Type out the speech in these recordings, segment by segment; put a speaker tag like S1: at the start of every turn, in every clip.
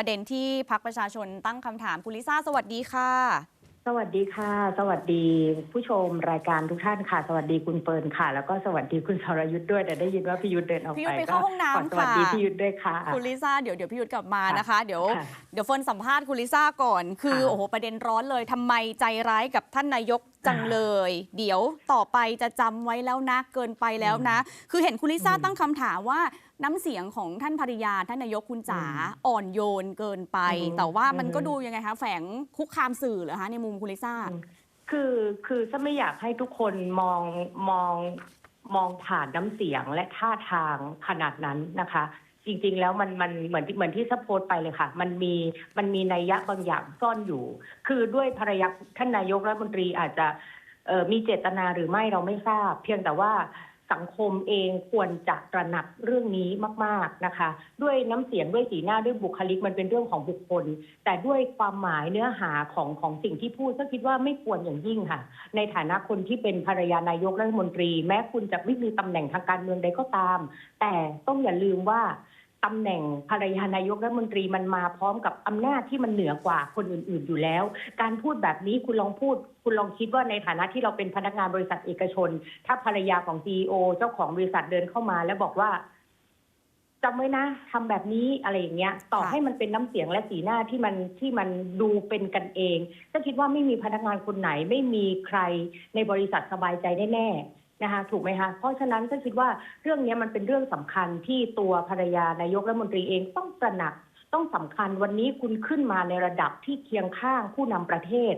S1: ประเด็นที่พักประชาชนตั้งคำถามคุณลิซ่าสวัสดีค่ะ
S2: สวัสดีค่ะ สวัสดีผู้ชมรายการทุกท่านค่ะ สวัสดีคุณเฟิร์นค่ะ แล้วก็สวัสดีคุณสรยุทธ์ด้วยแต่ได้ยินว่าพี่ยุทธเดินออก
S1: พี่ยุท
S2: ไป
S1: ธไปเข้าห้องน้ำ
S2: ขอสวัสดี
S1: ค่ะ
S2: พี่ยุทธด้วยค่ะ
S1: คุณลิซ่าเดี๋ยวเดี๋ยวพี่ยุทธกลับมานะคะ เดี๋ยว
S2: ค่ะ
S1: เดี๋ยวเฟิร์นสัมภาษณ์คุณลิซ่าก่อน คือ
S2: ค่ะ
S1: โอ้โหประเด็นร้อนเลยทำไมใจร้ายกับท่านนายกจังเลย เดี๋ยวต่อไปจะจำไว้แล้วนะเกินไปแล้วนะ คือเห็นคุณลิซ่า
S2: อืม
S1: ตั้งคำถามว่า น้ำเสียงของท่านภริยาท่านนายกคุณจ๋า
S2: อืม
S1: อ่อนโยนเกินไป
S2: อืม
S1: แต่ว่ามันก็
S2: อืม
S1: ดูยังไงคะแฝงคุกคามสื่อเหรอคะในมุมคุณลิซ่า
S2: คือคือฉันไม่อยากให้ทุกคนมองมองมองผ่านน้ำเสียงและท่าทางขนาดนั้นนะคะ จริงๆแล้วมันมันเหมือนที่เหมือนที่สปโพสต์ไปเลยค่ะ มันมีมันมีนัยยะบางอย่างซ่อนอยู่ คือด้วยภรรยาท่านนายกรัฐมนตรีอาจจะเอ่อมีเจตนาหรือไม่เราไม่ทราบ เพียงแต่ว่า สังคมเองควรจะตระหนักเรื่องนี้มาก ๆนะคะ ด้วยน้ำเสียงด้วยสีหน้าด้วยบุคลิกมันเป็นเรื่องของบุคคล แต่ด้วยความหมายเนื้อหาของของสิ่งที่พูดก็คิดว่าไม่ควรอย่างยิ่งค่ะ ในฐานะคนที่เป็นภรรยานายกรัฐมนตรี แม้คุณจะไม่มีตำแหน่งทางการเมืองใดก็ตาม แต่ต้องอย่าลืมว่า ตำแหน่งภรรยานายกรัฐมนตรีมันมาพร้อมกับอำนาจที่มันเหนือกว่าคนอื่น ๆ อยู่แล้ว การพูดแบบนี้คุณลองพูด คุณลองคิดว่าในฐานะที่เราเป็นพนักงานบริษัทเอกชน ถ้าภรรยาของซีอเจ้าของบริษัทเดินเข้ามา แล้วบอกว่าจำไว้นะทำแบบนี้อะไรอย่างเงี้ย ต่อให้มันเป็นน้ำเสียงและสีหน้าที่มันที่มันดูเป็นกันเองก็คิดว่าไม่มีพนักงานคนไหนไม่มีใครในบริษัทสบายใจแน่ๆ นะคะถูกไหมคะเพราะฉะนั้นก็คิดว่าเรื่องนี้มันเป็นเรื่องสำคัญที่ตัวภรรยานายกรัฐมนตรีเองต้องตระหนักต้องสำคัญวันนี้คุณขึ้นมาในระดับที่เคียงข้างผู้นำประเทศ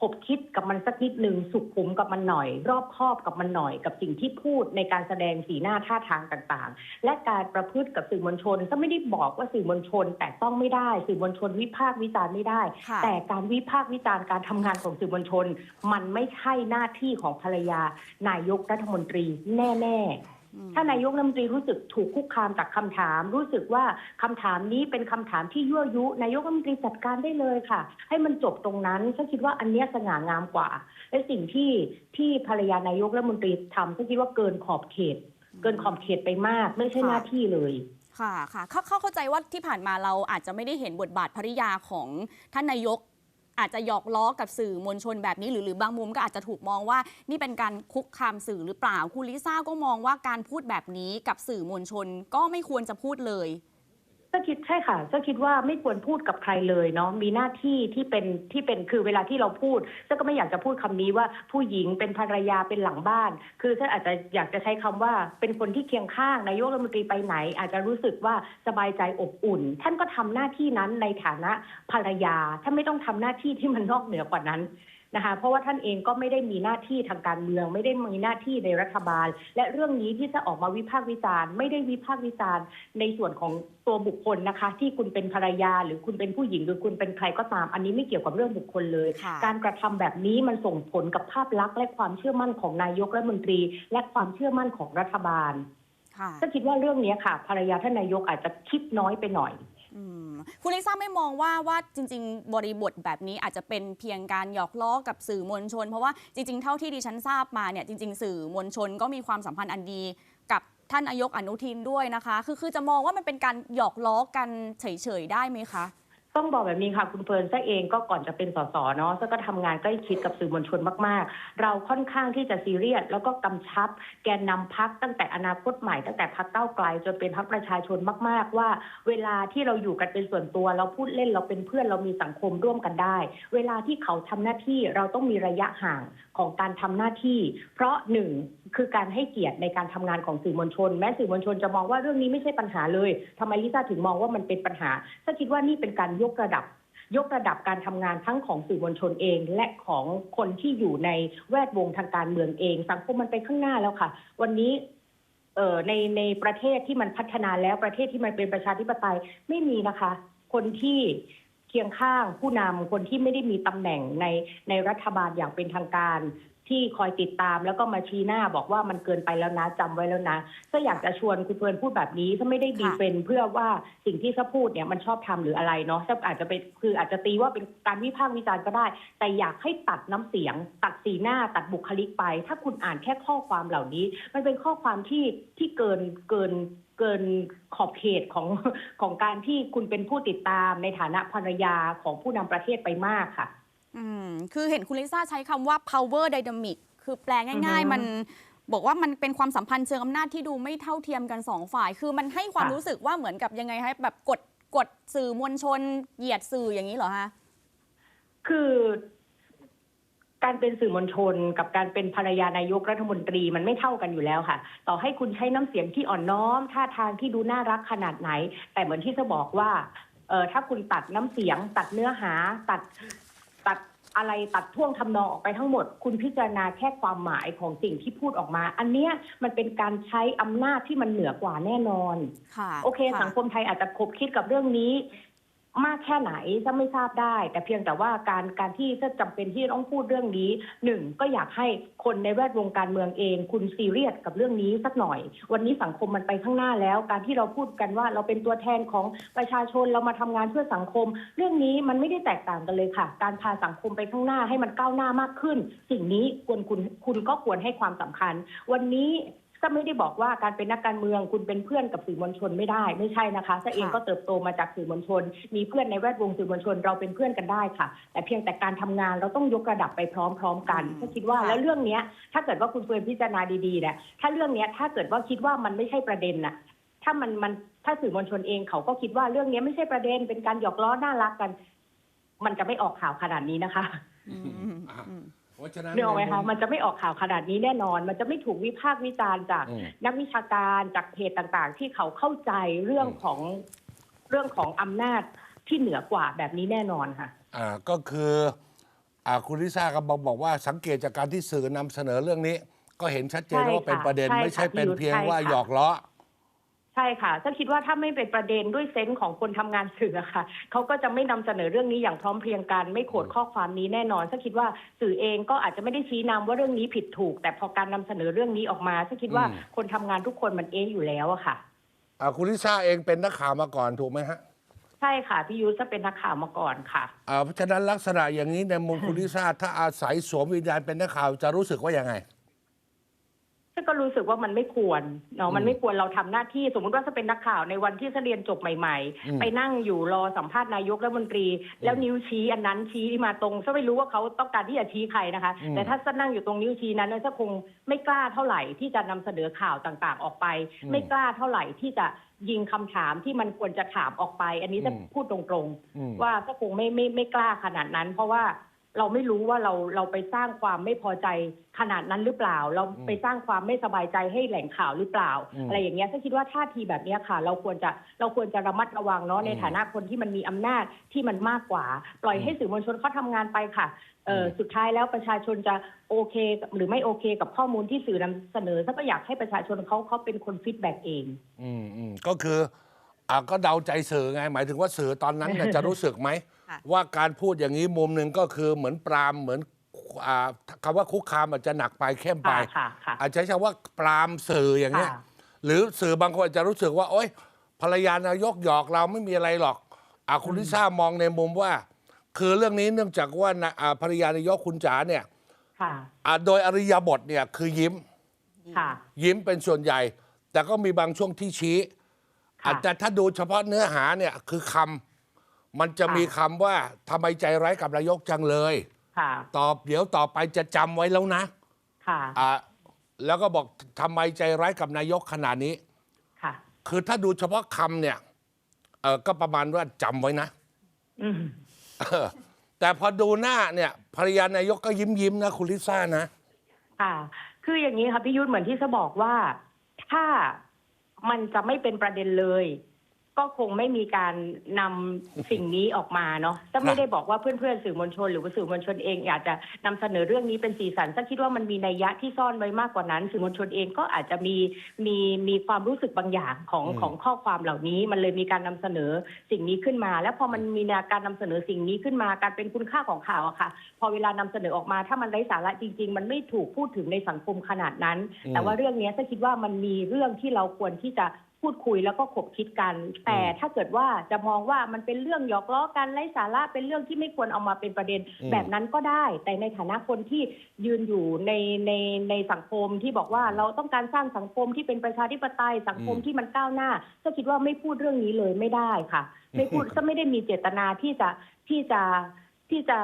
S2: ขบคิดกับมันสักนิดหนึ่งสุขุมกับมันหน่อย รอบคอบกับมันหน่อย กับสิ่งที่พูดในการแสดงสีหน้าท่าทางต่างๆ และการประพฤติกับสื่อมวลชนก็ไม่ได้บอกว่าสื่อมวลชน แต่ต้องไม่ได้ สื่อมวลชนวิพากษ์วิจารณ์ไม่ได้
S1: ค่ะ
S2: แต่การวิพากษ์วิจารณ์การทำงานของสื่อมวลชน มันไม่ใช่หน้าที่ของภรรยานายกรัฐมนตรีแน่ๆ
S1: อืม
S2: ถ้านายกรัฐมนตรีรู้สึกถูกคุกคามจากคำถาม รู้สึกว่าคำถามนี้เป็นคำถามที่ยั่วยุ นายกรัฐมนตรีจัดการได้เลยค่ะ ให้มันจบตรงนั้นฉันคิดว่าอันเนี้ยสง่างามกว่า และสิ่งที่ที่ภรรยานายกรัฐมนตรีทำฉันคิดว่าเกินขอบเขต เกินขอบเขตไปมาก ไม่ใช่หน้าที่เลย
S1: ค่ะค่ะเข้าเข้าเข้าใจว่าที่ผ่านมาเราอาจจะไม่ได้เห็นบทบาทภริยาของท่านนายก อาจจะหยอกล้อกับสื่อมวลชนแบบนี้ หรือหรือบางมุมก็อาจจะถูกมองว่า นี่เป็นการคุกคามสื่อหรือเปล่า คุณลิซ่าก็มองว่าการพูดแบบนี้กับสื่อมวลชนก็ไม่ควรจะพูดเลย
S2: ก็คิดใช่ค่ะก็คิดว่าไม่ควรพูดกับใครเลยเนาะมีหน้าที่ที่เป็นที่เป็นคือเวลาที่เราพูดฉันก็ไม่อยากจะพูดคำนี้ว่าผู้หญิงเป็นภรรยาเป็นหลังบ้าน คือฉันอาจจะอยากจะใช้คำว่าเป็นคนที่เคียงข้างนายกรัฐมนตรีไปไหน อาจจะรู้สึกว่าสบายใจอบอุ่น ท่านก็ทำหน้าที่นั้นในฐานะภรรยาท่านไม่ต้องทำหน้าที่ที่มันนอกเหนือกว่านั้น นะคะเพราะว่าท่านเองก็ไม่ได้มีหน้าที่ทางการเมือง ไม่ได้มีหน้าที่ในรัฐบาล และเรื่องนี้ที่จะออกมาวิพากษ์วิจารณ์ ไม่ได้วิพากษ์วิจารณ์ ในส่วนของตัวบุคคลนะคะ ที่คุณเป็นภรรยา หรือคุณเป็นผู้หญิงหรือคุณเป็นใครก็ตาม อันนี้ไม่เกี่ยวกับเรื่องบุคคลเลย
S1: ค่ะ
S2: การกระทำแบบนี้มันส่งผลกับภาพลักษณ์และความเชื่อมั่นของนายกรัฐมนตรี และความเชื่อมั่นของรัฐบาล
S1: ค่ะ
S2: ก็คิดว่าเรื่องนี้ค่ะ ภรรยาท่านนายกอาจจะคิดน้อยไปหน่อย
S1: อืม คุณลิซ่าไม่มองว่าว่าจริง ๆ บริบทแบบนี้อาจจะเป็นเพียงการหยอกล้อกับสื่อมวลชน เพราะว่าจริง ๆ เท่าที่ดิฉันทราบมาเนี่ยจริง ๆ สื่อมวลชนก็มีความสัมพันธ์อันดีกับท่านนายกอนุทินด้วยนะคะ คือคือจะมองว่ามันเป็นการหยอกล้อกันเฉยๆได้ไหมคะ
S2: ต้องบอกแบบนี้ค่ะคุณเฟิร์นซะเองก็ก่อนจะเป็นสสเนาะซะก็ทำงานใกล้ชิดกับสื่อมวลชนมาก ๆ เราค่อนข้างที่จะซีเรียสแล้วก็กำชับ แกนนำพักตั้งแต่อนาคตใหม่ตั้งแต่พักเก้าไกลจนเป็นพักประชาชนมาก ๆ ว่า เวลาที่เราอยู่กันเป็นส่วนตัว เราพูดเล่นเราเป็นเพื่อนเรามีสังคมร่วมกันได้ เวลาที่เขาทำหน้าที่เราต้องมีระยะห่างของการทำหน้าที่ เพราะหนึ่งคือการให้เกียรติในการทำงานของสื่อมวลชน แม้สื่อมวลชนจะมองว่าเรื่องนี้ไม่ใช่ปัญหาเลยทำไมลิซ่าถึงมองว่ามันเป็นปัญหาถ้าคิดว่านี่เป็นการยกระดับ ยกระดับการทำงานทั้งของสื่อมวลชนเอง และของคนที่อยู่ในแวดวงทางการเมืองเอง สังคมมันไปข้างหน้าแล้วค่ะ วันนี้เในในประเทศที่มันพัฒนาแล้วประเทศที่มันเป็นประชาธิปไตยไม่มีนะคะ คนที่เคียงข้างผู้นำคนที่ไม่ได้มีตำแหน่งในในรัฐบาลอย่างเป็นทางการ ที่คอยติดตามแล้วก็มาชี้หน้าบอกว่ามันเกินไปแล้วนะจำไว้แล้วนะก็อยากจะชวนคุณเฟิร์นพูดแบบนี้ถ้าไม่ได้ดีเฟนเพื่อว่าสิ่งที่เขาพูดเนี่ยมันชอบทำหรืออะไรเนาะถ้าอาจจะเป็นคืออาจจะตีว่าเป็นการวิพากษ์วิจารณ์ก็ได้ แต่อยากให้ตัดน้ำเสียง ตัดสีหน้าตัดบุคลิกไป ถ้าคุณอ่านแค่ข้อความเหล่านี้ มันเป็นข้อความที่ที่เกินเกินเกินขอบเขตของของการที่คุณเป็นผู้ติดตามในฐานะภรรยาของผู้นำประเทศไปมากค่ะ
S1: อืมคือเห็นคุณลิซ่าใช้คำว่า power dynamic คือแปลง่าย
S2: อือฮึ
S1: ๆ มันบอกว่ามันเป็นความสัมพันธ์เชิงอำนาจที่ดูไม่เท่าเทียมกันสองฝ่าย คือมันให้ความ
S2: ค่ะ
S1: รู้สึกว่าเหมือนกับยังไงให้แบบกดกดสื่อมวลชน เหยียดสื่ออย่างนี้เหรอฮะ
S2: คือการเป็นสื่อมวลชน กับการเป็นภรรยานายกรัฐมนตรีมันไม่เท่ากันอยู่แล้วค่ะ ต่อให้คุณใช้น้ำเสียงที่อ่อนน้อม ท่าทางที่ดูน่ารักขนาดไหน แต่เหมือนที่จะบอกว่าเออถ้าคุณตัดน้ำเสียง ตัดเนื้อหา ตัด ตัดอะไรตัดท่วงทำนองออกไปทั้งหมด คุณพิจารณาแค่ความหมายของสิ่งที่พูดออกมา อันเนี้ยมันเป็นการใช้อำนาจที่มันเหนือกว่าแน่นอน
S1: ค่ะ
S2: โอเคะสังคมไทยอาจจะคบคิดกับเรื่องนี้ มากแค่ไหนจะไม่ทราบได้ แต่เพียงแต่ว่าการการที่จะจำเป็นที่จะต้องพูดเรื่องนี้หนึ่งก็อยากให้คนในแวดวงการเมืองเอง คุณซีเรียสกับเรื่องนี้สักหน่อย วันนี้สังคมมันไปข้างหน้าแล้ว การที่เราพูดกันว่าเราเป็นตัวแทนของประชาชนเรามาทำงานเพื่อสังคม เรื่องนี้มันไม่ได้แตกต่างกันเลยค่ะ การพาสังคมไปข้างหน้าให้มันก้าวหน้ามากขึ้น สิ่งนี้ควรคุณคุณก็ควรให้ความสำคัญ วันนี้ ก็ไม่ได้บอกว่าการเป็นนักการเมืองคุณเป็นเพื่อนกับสื่อมวลชนไม่ได้ไม่ใช่นะคะซะเอง
S1: ค่ะ
S2: ก็เติบโตมาจากสื่อมวลชน มีเพื่อนในแวดวงสื่อมวลชนเราเป็นเพื่อนกันได้ค่ะ แต่เพียงแต่การทำงานเราต้องยกระดับไปพร้อม ๆ กันก็คิดว่าแล้วเรื่องเนี้ยถ้าเกิดว่าคุณเฟิร์นพิจารณาดีๆเนี่ยถ้าเรื่องเนี้ยถ้าเกิดว่าคิดว่ามันไม่ใช่ประเด็นน่ะถ้ามันมันถ้าสื่อมวลชนเองเขาก็คิดว่าเรื่องเนี้ยไม่ใช่ประเด็นเป็นการหยอกล้อน่ารักกัน มันจะไม่ออกข่าวขนาดนี้นะคะ
S1: อืมอืม
S3: เพราะฉะนั้น
S2: เนกออกไหม
S3: ใน
S2: คะ
S3: มุ
S2: มันจะไม่ออกข่าวขนาดนี้แน่นอน มันจะไม่ถูกวิพากษ์วิจารณ์จาก
S3: อืม
S2: นักวิชาการจากเพจต่างๆ ที่เขาเข้าใจเรื่อง
S3: อืม
S2: ของเรื่องของอำนาจที่เหนือกว่าแบบนี้แน่นอนค่ะ
S3: อ่าก็คืออ่าคุณลิซ่าก็บอกบอกว่าสังเกตจากการที่สื่อนำเสนอเรื่องนี้ ก็เห็นชัดเจน
S2: ใช่
S3: ว่าเป็น
S2: ค่ะ
S3: ประเด็น
S2: ใช่
S3: ไม่ใช่
S2: ค่ะ
S3: เป็น
S2: พี่ยุทธ
S3: เพียง
S2: ใช่
S3: ว่า
S2: ค่ะ
S3: หยอกล้อ
S2: ใช่ค่ะฉันคิดว่าถ้าไม่เป็นประเด็นด้วยเซนส์ของคนทำงานสื่ออะค่ะเขาก็จะไม่นำเสนอเรื่องนี้อย่างพร้อมเพรียงกัน ไม่โขดข้อความนี้แน่นอนฉันคิดว่าสื่อเองก็อาจจะไม่ได้ชี้นำว่าเรื่องนี้ผิดถูก แต่พอการนำเสนอเรื่องนี้ออกมาฉันคิดว่า
S3: อืม
S2: คนทำงานทุกคนมันเองอยู่แล้วอะค่ะ
S3: อ่าคุณลิซ่าเองเป็นนักข่าวมาก่อนถูกไหมฮะ
S2: ใช่ค่ะพี่ยุทธจะเป็นนักข่าวมาก่อนค่ะ
S3: อ่าเพราะฉะนั้นลักษณะอย่างนี้ในมุมคุณลิซ่าถ้าอาศัยสวมวิญญาณเป็นนักข่าวจะรู้สึกว่ายังไง
S2: ฉัน ก็รู้สึกว่ามันไม่ควรเนาะ
S3: อืม
S2: มันไม่ควรเราทำหน้าที่สมมติว่าจะเป็นนักข่าวในวันที่ฉันเรียนจบใหม่
S3: อืม
S2: ๆไปนั่งอยู่รอสัมภาษณ์นายกรัฐมนตรี แล้วนิ้วชี้อันนั้นชี้มาตรงฉันไม่รู้ว่าเขาต้องการที่จะชี้ใครนะคะ
S3: อืม
S2: แต่ถ้าฉันนั่งอยู่ตรงนิ้วชี้นั้นฉันคงไม่กล้าเท่าไหร่ที่จะนำเสนอข่าวต่างๆ ออกไป ไม่กล้าเท่าไหร่ที่จะยิงคำถามที่มันควรจะถามออกไป อันนี้จะพูดตรง
S3: อืม
S2: ๆว่าก็คงไม่ไม่ไม่กล้าขนาดนั้น เพราะว่า เราไม่รู้ว่าเราเราไปสร้างความไม่พอใจขนาดนั้นหรือเปล่า เราไปสร้างความไม่สบายใจให้แหล่งข่าวหรือเปล่า
S3: อืม
S2: อะไรอย่างเงี้ยฉันคิดว่าท่าทีแบบเนี้ยค่ะ เราควรจะเราควรจะระมัดระวังเนาะใน
S3: อืม
S2: ฐานะคนที่มันมีอำนาจที่มันมากกว่า ปล่อยให้สื่อมวลชนเขาทำงานไปค่ะเออ
S3: อืม
S2: สุดท้ายแล้วประชาชนจะโอเคกับหรือไม่โอเคกับข้อมูลที่สื่อนำเสนอถ้าก็อยากให้ประชาชนเขาเขาเป็นคนฟีดแบ็กเอง
S3: อืมอืมก็คืออ่าก็เดาใจสื่อไง หมายถึงว่าสื่อตอนนั้นเนี่ยจะรู้สึกไหม
S1: ค่ะ
S3: ว่าการพูดอย่างนี้มุมหนึ่งก็คือเหมือนปรามเหมือนอ่าคำว่าคุกคามอาจจะหนักไปเข้มไป
S2: ค่ะค่ะค่ะ
S3: อาจจะใช้คำว่าปรามสื่ออย่างเงี้ย
S2: ค่ะ
S3: หรือสื่อบางคนอาจจะรู้สึกว่า โอ๊ยภรรยานายกหยอกเราไม่มีอะไรหรอกอาคุณลิซ่ามองในมุมว่า คือเรื่องนี้เนื่องจากว่านะอ่าภรรยานายกคุณจ๋าเนี่ย
S2: ค่ะ
S3: อ่าโดยอริยบทเนี่ยคือยิ้ม
S2: ค่ะ
S3: ยิ้มเป็นส่วนใหญ่ แต่ก็มีบางช่วงที่ชี้
S2: ค่ะ
S3: อาจจะถ้าดูเฉพาะเนื้อหาเนี่ยคือคำ มันจะ
S2: ค่ะ
S3: มีคำว่าทำไมใจร้ายกับนายกจังเลย
S2: ค่ะ
S3: ตอบเดี๋ยวต่อไปจะจำไว้แล้วนะ
S2: ค่ะ
S3: อ่าแล้วก็บอกทำไมใจร้ายกับนายกขนาดนี้
S2: ค่ะ
S3: คือถ้าดูเฉพาะคำเนี่ยเออก็ประมาณว่าจำไว้นะ
S2: อืม
S3: เออแต่พอดูหน้าเนี่ยภรรยานายกก็ยิ้มยิ้มๆนะคุณลิซ่านะ
S2: ค่ะ คืออย่างนี้ค่ะพี่ยุทธเหมือนที่จะบอกว่า ถ้ามันจะไม่เป็นประเด็นเลย ก็คงไม่มีการนำสิ่งนี้ออกมาเนาะจะไม่ได้บอกว่าเพื่อนๆสื่อมวลชน หรือว่าสื่อมวลชนเองอาจจะนำเสนอเรื่องนี้เป็นสีสันถ้าคิดว่ามันมีนัยยะที่ซ่อนไว้มากกว่านั้น สื่อมวลชนเองก็อาจจะมีมีมีความรู้สึกบางอย่างของ
S3: อืม
S2: ของข้อความเหล่านี้ มันเลยมีการนำเสนอสิ่งนี้ขึ้นมา แล้วพอมันมีการนำเสนอสิ่งนี้ขึ้นมาการเป็นคุณค่าของข่าวอะค่ะ พอเวลานำเสนอออกมาถ้ามันไร้สาระจริง ๆ มันไม่ถูกพูดถึงในสังคมขนาดนั้น
S3: อืม
S2: แต่ว่าเรื่องนี้ถ้าคิดว่ามันมีเรื่องที่เราควรที่จะ พูดคุยแล้วก็ขบคิดกัน แต่ถ้าเกิดว่าจะมองว่ามันเป็นเรื่องหยอกล้อกันไร้สาระเป็นเรื่องที่ไม่ควรเอามาเป็นประเด็น
S3: อืม
S2: แบบนั้นก็ได้ แต่ในฐานะคนที่ยืนอยู่ในในในสังคมที่บอกว่าเราต้องการสร้างสังคมที่เป็นประชาธิปไตยสังคมที่มันก้าวหน้า ก็คิดว่าไม่พูดเรื่องนี้เลยไม่ได้ค่ะ ไม่พูดก็ไม่ได้มีเจตนาที่จะที่จะที่จะ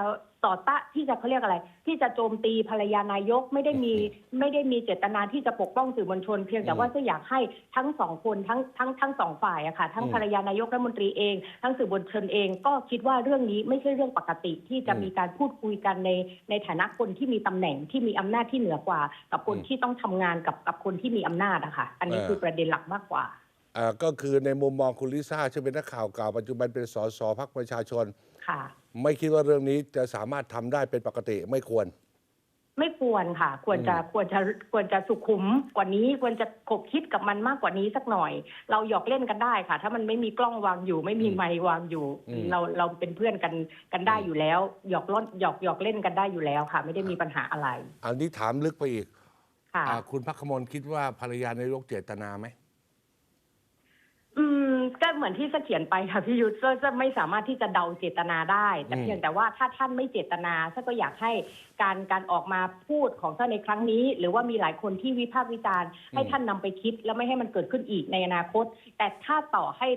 S2: ต่อต้านที่จะเขาเรียกอะไร ที่จะโจมตีภรรยานายกไม่ได้มีไม่ได้มีเจตนาที่จะปกป้องสื่อมวลชน เพียงแต่
S3: อืม
S2: ว่าจะอยากให้ทั้งสองคนทั้งทั้งทั้งสองฝ่ายอะค่ะทั้ง
S3: อืม
S2: ภรรยานายกรัฐมนตรีเอง ทั้งสื่อมวลชนเอง ก็คิดว่าเรื่องนี้ไม่ใช่เรื่องปกติที่จะ
S3: อืม
S2: มีการพูดคุยกันในในฐานะคนที่มีตำแหน่งที่มีอำนาจที่เหนือกว่า กับคน
S3: อืม
S2: ที่ต้องทำงานกับกับคนที่มีอำนาจอะค่ะอันนี้
S3: เออ
S2: คือประเด็นหลักมากกว่า
S3: อ่า ก็คือในมุมมองคุณลิซ่าซึ่งเป็นนักข่าวเก่าปัจจุบันเป็นสสพักประชาชน
S2: ค่ะ
S3: ไม่คิดว่าเรื่องนี้จะสามารถทำได้เป็นปกติไม่ควร
S2: ไม่ควรค่ะ ควรจะ
S3: อืม
S2: ควรจะควรจะสุขุมกว่านี้ควรจะขบคิดกับมันมากกว่านี้สักหน่อย เราหยอกเล่นกันได้ค่ะ ถ้ามันไม่มีกล้องวางอยู่ ไม่มีไมค์วางอยู่เราเราเป็นเพื่อนกันกันได้อยู่แล้ว หยอกล้นหยอกหยอกเล่นกันได้อยู่แล้วค่ะ ไม่ได้มีปัญหาอะไร
S3: อันนี้ถามลึกไปอีก
S2: ค่ะ
S3: อ่าคุณพักขมลคิดว่าภรรยานายกเจตนาไหม
S2: อืมก็ เหมือนที่เสถียรไปค่ะพี่ยุทธก็จะไม่สามารถที่จะเดาเจตนาได้ แต่
S3: อืม
S2: เพียงแต่ว่าถ้าท่านไม่เจตนาท่านก็อยากให้การการออกมาพูดของท่านในครั้งนี้ หรือว่ามีหลายคนที่วิพากษ์วิจารณ์ให้ท่านนำไปคิด แล้วไม่ให้มันเกิดขึ้นอีกในอนาคต แต่ถ้าต่อให้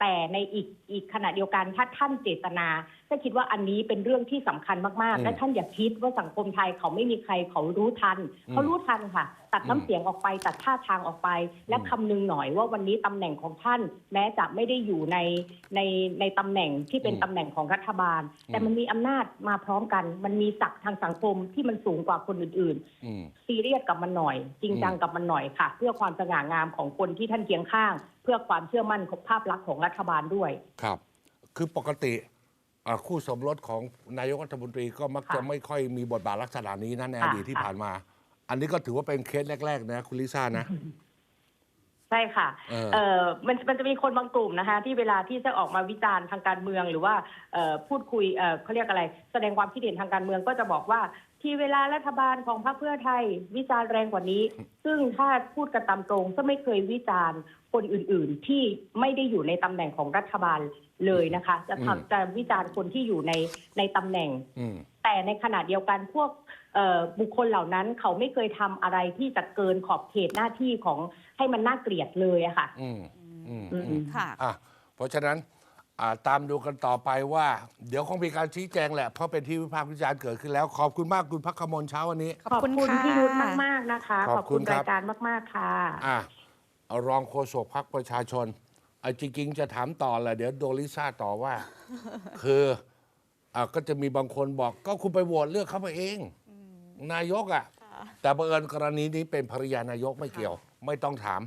S2: แต่ในอีกอีกขณะเดียวกันถ้าท่านเจตนา ก็คิดว่าอันนี้เป็นเรื่องที่สำคัญมาก
S3: อืม
S2: ๆและท่านอย่าคิดว่าสังคมไทยเขาไม่มีใครเขารู้ทัน
S3: อืม
S2: เขารู้ทันค่ะ ตัด
S3: อื
S2: น้ำ
S3: ม
S2: เสียงออกไปตัดท่าทางออกไป และ
S3: อืม
S2: คำนึงหน่อยว่าวันนี้ตำแหน่งของท่าน แม้จะไม่ได้อยู่ในในในตำแหน่งที่เป็น
S3: อืม
S2: ตำแหน่งของรัฐบาล แต่
S3: อืม
S2: มันมีอำนาจมาพร้อมกัน มันมีศักดิ์ทางสังคมที่มันสูงกว่าคนอื่น
S3: อืม
S2: ๆซีเรียสกับมันหน่อย จริงจัง
S3: อืม
S2: กับมันหน่อยค่ะ เพื่อความสง่างามของคนที่ท่านเคียงข้าง เพื่อความเชื่อมั่นของภาพลักษณ์ของรัฐบาลด้วย
S3: ครับ คือปกติอ่า คู่สมรสของนายกรัฐมนตรีก็มักจะ
S2: ค่ะ
S3: ไม่ค่อยมีบทบาทลักษณะนี้นะในอ
S2: ค่ะ
S3: ดีตที่
S2: ค่ะ
S3: ผ่านมา อันนี้ก็ถือว่าเป็นเคสแรก ๆ นะคุณลิซ่านะ
S2: ใช่ค่ะ
S3: เออ
S2: เออมันมันจะมีคนบางกลุ่มนะคะ ที่เวลาที่จะออกมาวิจารณ์ทางการเมืองหรือว่าเอ่อพูดคุยเอ่อเขาเรียกอะไร แสดงความคิดเห็นทางการเมืองก็จะบอกว่า ที่เวลารัฐบาลของพรรคเพื่อไทยวิจารณ์แรงกว่านี้ ซึ่งถ้าพูดกันตามตรงก็ไม่เคยวิจารณ์คนอื่นๆ ที่ไม่ได้อยู่ในตำแหน่งของรัฐบาลเลยนะคะ จะ
S3: อืม
S2: ทำจะวิจารณ์คนที่อยู่ในในตำแหน่ง
S3: อืม
S2: แต่ในขณะเดียวกันพวกเอ่อบุคคลเหล่านั้นเขาไม่เคยทำอะไรที่จะเกินขอบเขตหน้าที่ของให้มันน่าเกลียดเลยอะค่ะ
S3: อืมอืม
S2: อืม
S3: อืม
S1: ค่ะ
S3: อะ เพราะฉะนั้นอ่า ตามดูกันต่อไปว่า เดี๋ยวคงมีการชี้แจงแหละ เพราะเป็นที่วิพากษ์วิจารณ์เกิดขึ้นแล้ว ขอบคุณมากคุณพักขมลเช้าวันนี้
S1: ขอบคุณค่ะ
S2: พี่ยุทธมาก ๆ นะคะ
S3: ขอบคุณครับ
S2: รายการมาก ๆ ค่ะ
S3: อะรองโฆษกพักประชาชนอะจริง ๆ จะถามต่อแหละเดี๋ยวโดนลิซ่าต่อว่า คืออะก็จะมีบางคนบอกก็คุณไปโหวตเลือกเขาไปเอง นายกอะ แต่บังเอิญกรณีนี้เป็นภรรยานายกไม่เกี่ยว ไม่ต้องถาม